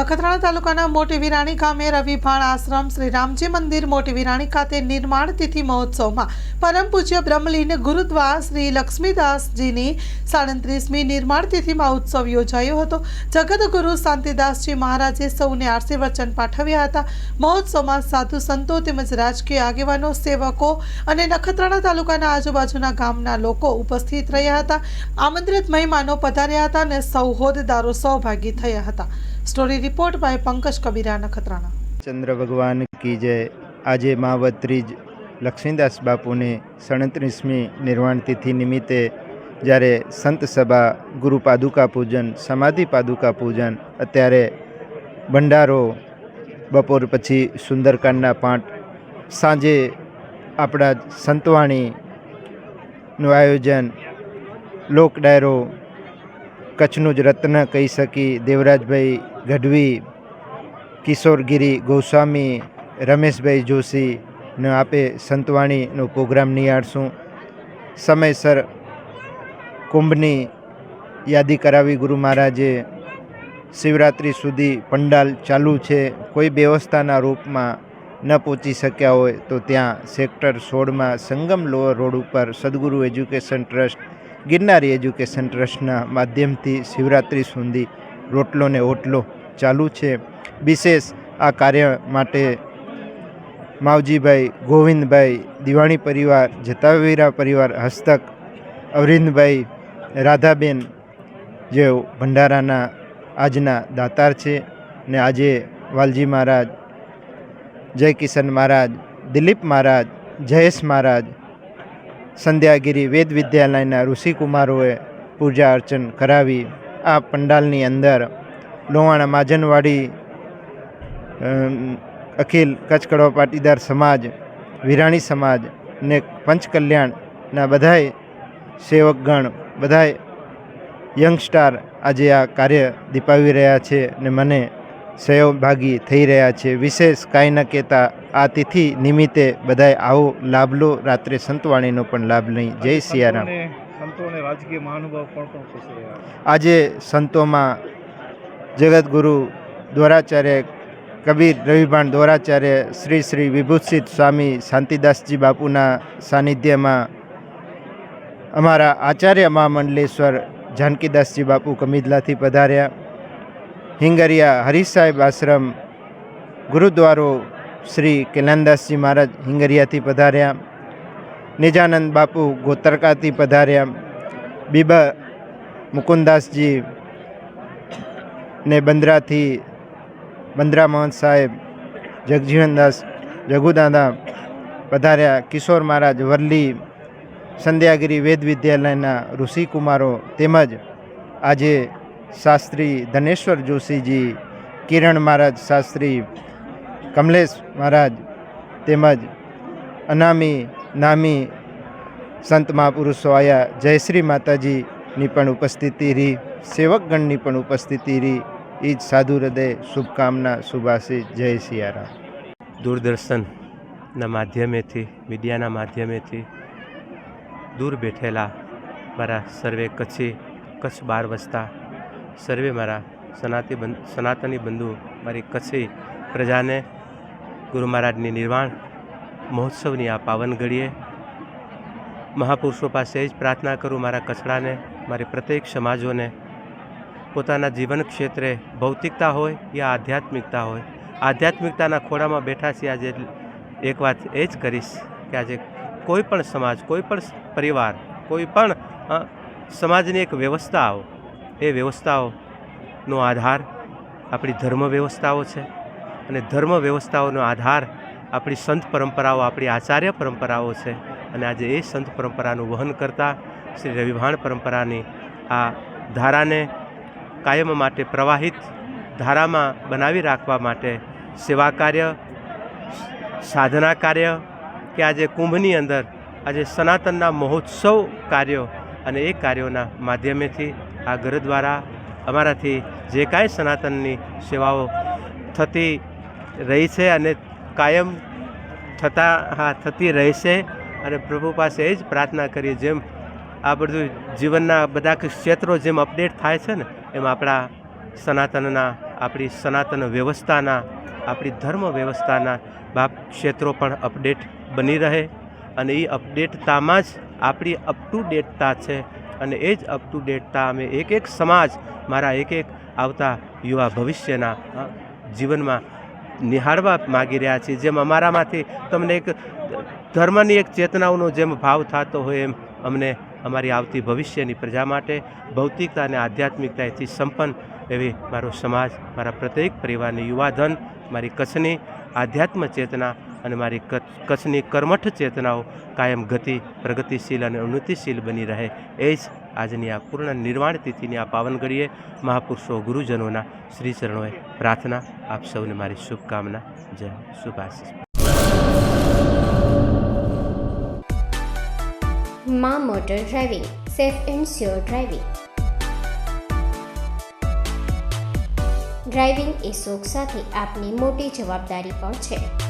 નખત્રાણા તાલુકાના મોટી વિરાણી ગામે રવિભાણ આશ્રમ શ્રી રામજી મંદિર મોટી વિરાણી ખાતે નિર્માણ તિથિ મહોત્સવમાં પરમ પૂજ્ય બ્રહ્મલીન ગુરુદ્વાર શ્રી લક્ષ્મીદાસજીની સાડત્રીસમી નિર્માણ તિથિમાં ઉત્સવ યોજાયો હતો. જગતગુરુ શાંતિદાસજી મહારાજે સૌને આશીર્વચન પાઠવ્યા હતા. મહોત્સવમાં સાધુ સંતો તેમજ રાજકીય આગેવાનો, સેવકો અને નખત્રાણા તાલુકાના આજુબાજુના ગામના લોકો ઉપસ્થિત રહ્યા હતા. આમંત્રિત મહેમાનો પધાર્યા હતા અને સૌ હોદ્દેદારો સહભાગી થયા હતા. Story report by Pankaj Kabira Nakhatrana ચંદ્ર ભગવાન કી જય. આજે માવત્રીજ લક્ષ્મીદાસ બાપુની સડત્રીસમી નિર્વાણ તિથિ નિમિત્તે જ્યારે સંત સભા, ગુરુ પાદુકા પૂજન, સમાધિ પાદુકા પૂજન, અત્યારે ભંડારો બપોર પછી સુંદરકાંડના પાઠ, સાંજે આપણા સંતવાણીનું આયોજન લોક ડાયરો કચ્છનું જ રત્ન કહી શકી દેવરાજભાઈ ગઢવી, કિશોરગીરી, ગોસ્વામી, રમેશભાઈ જોશીને આપે સંતવાણીનો પ્રોગ્રામ નિહાળશું. સમયસર કુંભની યાદી કરાવી ગુરુ મહારાજે. શિવરાત્રિ સુધી પંડાલ ચાલુ છે. કોઈ વ્યવસ્થાના રૂપમાં ન પહોંચી શક્યા હોય તો ત્યાં સેક્ટર સોળમાં સંગમ લોઅર રોડ ઉપર સદગુરુ એજ્યુકેશન ટ્રસ્ટ ગિરનારી એજ્યુકેશન ટ્રસ્ટના માધ્યમથી શિવરાત્રિ સુધી રોટલો ને ઓટલો ચાલુ છે. વિશેષ આ કાર્ય માટે માવજીભાઈ ગોવિંદભાઈ દિવાણી પરિવાર, જતાવીરા પરિવાર, હસ્તક, અવરિંદભાઈ રાધાબેન જેઓ ભંડારાના આજના દાતાર છે ને આજે વાલજી મહારાજ જય કિશન મહારાજ, દિલીપ મહારાજ, જયેશ મહારાજ સંધ્યાગીરી વેદ વિદ્યાલયના ઋષિકુમારોએ પૂજા અર્ચન કરાવી આ પંડાલની અંદર લોહાણા માજનવાડી અખિલ કચ્છ પાટીદાર સમાજ, વિરાણી સમાજ ને પંચકલ્યાણના બધાય સેવકગણ, બધાય યંગસ્ટાર આજે આ કાર્ય દીપાવી રહ્યા છે ને મને સહભાગી થઈ રહ્યા છે. વિશેષ કાંઈ ન કહેતા આ તિથિ નિમિત્તે બધાય આવો લાભ લો. રાત્રે સંતવાણીનો પણ લાભ લઈ. જય સિયારામ. સંતોને- રાજકીય મહાનુભાવ પણ પણ ખુશ રહ્યા આજે સંતોમાં જગતગુરુ દ્વારાચાર્ય કબીર રવિભાણ દ્વારાચાર્ય શ્રી શ્રી વિભૂષિત સ્વામી શાંતિદાસજી બાપુના સાનિધ્યમાં અમારા આચાર્ય મહામંડલેશ્વર જાનકીદાસજી બાપુ કમિદલાથી પધાર્યા. હિંગરિયા હરીશ સાહેબ આશ્રમ ગુરુદ્વારો શ્રી કેલાનદાસજી મહારાજ હિંગરિયાથી પધાર્યા નિજાનંદ બાપુ ગોતરકાથી પધાર્યા બીબા મુકુંદાસજી ને બંદરાથી બંદરા મહંત સાહેબ જગજીવનદાસ જગુદાદા પધાર્યા કિશોર મહારાજ વરલી સંધ્યાગીરી વેદ વિદ્યાલયના ઋષિકુમારો તેમજ આજે શાસ્ત્રી ધનેશ્વર જોશીજી, કિરણ મહારાજ શાસ્ત્રી, કમલેશ મહારાજ તેમજ અનામી નામી સંત મહાપુરુષો આવ્યા જયશ્રી માતાજીની પણ ઉપસ્થિતિ રહી, સેવકગણની પણ ઉપસ્થિતિ રહી. એ જ સાધુ હૃદય શુભકામના, શુભાશીષ. જય સિયારામ. દૂરદર્શનના માધ્યમેથી, મીડિયાના માધ્યમેથી દૂર બેઠેલા મારા સર્વે કચ્છી કચ્છ બાર વસતા સર્વે મારા સનાતી સનાતની બંધુ, મારી કચ્છી પ્રજાને ગુરુ મહારાજની નિર્વાણ મહોત્સવની આ પાવન ઘડીએ મહાપુરુષો પાસે જ પ્રાર્થના કરું મારા કચડાને, મારી પ્રત્યેક સમાજોને. પોતાના જીવન ક્ષેત્રે ભૌતિકતા હોય યા આધ્યાત્મિકતા હોય. આધ્યાત્મિકતાના ખોળામાં બેઠા છીએ આજે એક વાત એ જ કરીશ કે આજે કોઈ પણ સમાજ, કોઈ પણ પરિવાર, કોઈ પણ સમાજની એક વ્યવસ્થાઓ એ વ્યવસ્થાઓનો આધાર આપણી ધર્મ વ્યવસ્થાઓ છે અને ધર્મ વ્યવસ્થાઓનો આધાર આપણી સંત પરંપરાઓ, આપણી આચાર્ય પરંપરાઓ છે. અને આજે એ સંત પરંપરાનું વહન કરતા શ્રી રવિભાણ પરંપરાની આ ધારાને કાયમ માટે પ્રવાહિત ધારામાં બનાવી રાખવા માટે સેવા કાર્ય, સાધના કાર્ય કે આજે કુંભની અંદર આજે સનાતનના મહોત્સવ કાર્યો અને એ કાર્યોના માધ્યમેથી આ ઘર દ્વારા અમારાથી જે કાંઈ સનાતનની સેવાઓ થતી રહી છે અને કાયમ થતા, હા, થતી રહેશે અને પ્રભુ પાસે એ જ પ્રાર્થના કરીએ, જેમ આ બધું જીવનના બધા ક્ષેત્રો જેમ અપડેટ થાય છે ને, એમ આપણા સનાતનના, આપણી સનાતન વ્યવસ્થાના, આપણી ધર્મ વ્યવસ્થાના બાપ ક્ષેત્રો પણ અપડેટ બની રહે અને એ અપડેટતામાં જ આપણી અપ ટુ ડેટતા છે અને એ જ અપ ટુ ડેટતા અમે એક એક સમાજ મારા એક એક આવતા યુવા ભવિષ્યના જીવનમાં નિહાળવા માગી રહ્યા છીએ. જેમ અમારામાંથી તમને એક ધર્મની એક ચેતનાઓનો જેમ ભાવ થતો હોય એમ અમને અમારી આવતી ભવિષ્યની પ્રજા માટે ભૌતિકતા અને આધ્યાત્મિકતાથી સંપન્ન એવી મારો સમાજ, મારા પ્રત્યેક પરિવારની યુવાધન, મારી કચ્છની આધ્યાત્મ ચેતના અને મારી કચ્છ- કચ્છની કર્મઠ ચેતનાઓ કાયમ ગતિ, પ્રગતિશીલ અને ઉન્નતિશીલ બની રહે. એ જ આજની આ પૂર્ણ નિર્વાણ તિથિની આ પાવન ઘડીએ મહાપુરુષો ગુરુજનોના શ્રી ચરણોએ પ્રાર્થના આપ સૌને મારી શુભકામના. જય શુભાશીષ. માં motor driving, safe and sure driving. Driving એ શોખ સાથે આપની મોટી જવાબદારી પણ છે.